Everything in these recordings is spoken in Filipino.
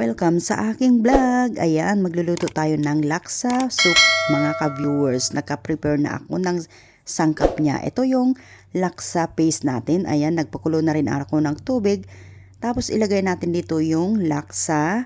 Welcome sa aking vlog. Ayan, magluluto tayo ng laksa soup mga ka-viewers. Naka-prepare na ako ng sangkap niya. Ito yung laksa paste natin. Ayan, nagpakulo na rin ako ng tubig. Tapos ilagay natin dito yung laksa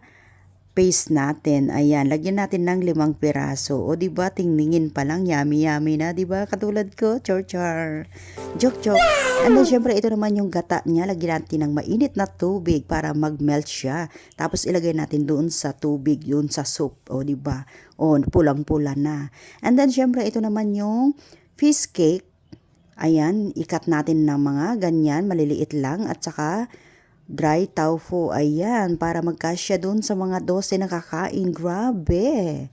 paste natin. Ayan, lagyan natin ng limang piraso. O di ba tingtingin pa lang yummy yummy na, di ba? Katulad ko, char char. Joke joke. And then syempre ito naman yung gata niya, lagyan natin ng mainit na tubig para mag-melt siya. Tapos ilagay natin doon sa tubig, yun sa soup, o di ba? O pulang-pula na. And then syempre ito naman yung fish cake. Ayan, ikat natin ng mga ganyan, maliliit lang at saka dry tofu. Ayan, para magkasya dun sa mga 12 na kakain. Grabe.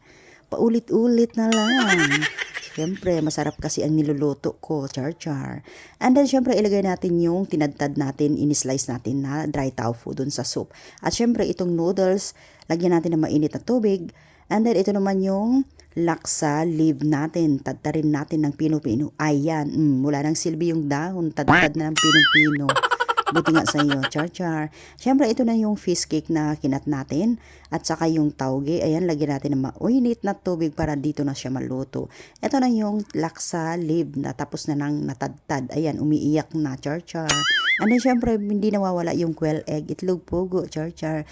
Paulit-ulit na lang. Siyempre, masarap kasi ang niluluto ko, char-char. And then, siyempre, ilagay natin yung tinadtad natin, in-slice natin na dry tofu dun sa soup. At siyempre, itong noodles, lagyan natin ng mainit na tubig. And then, ito naman yung laksa leaf natin. Tadtarin natin ng pino-pino. Ayan, mm, mula ng silbi yung dahon, tadtad na ng pino-pino. Buti nga sa iyo, char-char. Siyempre, ito na yung fish cake na kinat natin. At saka yung tauge. Ayan, lagyan natin ng mainit na tubig para dito na siya maluto. Ito na yung laksa leaf na tapos na nang natadtad. Ayan, umiiyak na, char-char. And then, siyempre, hindi nawawala yung quail egg. Itlog pugo, char-char.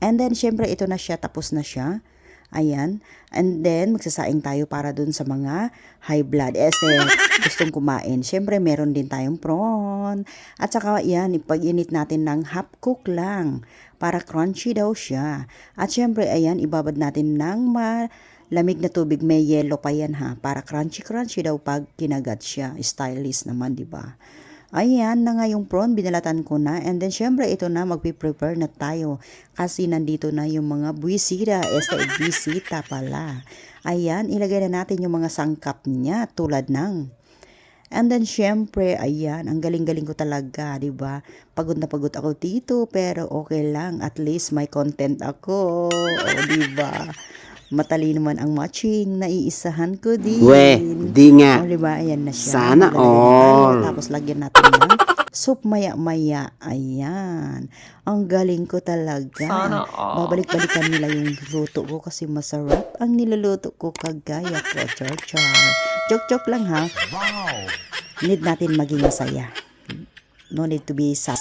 And then, siyempre, ito na siya. Tapos na siya. Ayan. And then, magsasaing tayo para dun sa mga high blood. Este, gustong kumain. Siyempre, meron din tayong prawn. At saka, yan, ipag-init natin ng half cook lang. Para crunchy daw siya. At siyempre, ayan, ibabad natin ng malamig na tubig. May yellow pa yan ha. Para crunchy-crunchy daw pag kinagat siya. Stylish naman, di ba? Ayan na nga yung prawn, binalatan ko na. And then, syempre, ito na, magpiprepare na tayo. Kasi nandito na yung mga buwisita. Esta bisita pala. Ayan, ilagay na natin yung mga sangkap niya tulad ng And then, syempre, ayan, ang galing-galing ko talaga, di ba? Pagod na pagod ako dito, pero okay lang. At least may content ako. Di ba? Matalino man ang matching, naiisahan ko din. We, di nga. O, diba? Ayan na siya. Sana all. tayo, Tapos lagyan natin ng soup maya-maya. Ayan. Ang galing ko talaga. Sana all. Babalik-balikan nila yung luto ko kasi masarap ang niluluto ko kagaya ko. Char-char. Joke-joke lang ha. Need natin maging masaya. No need to be sad.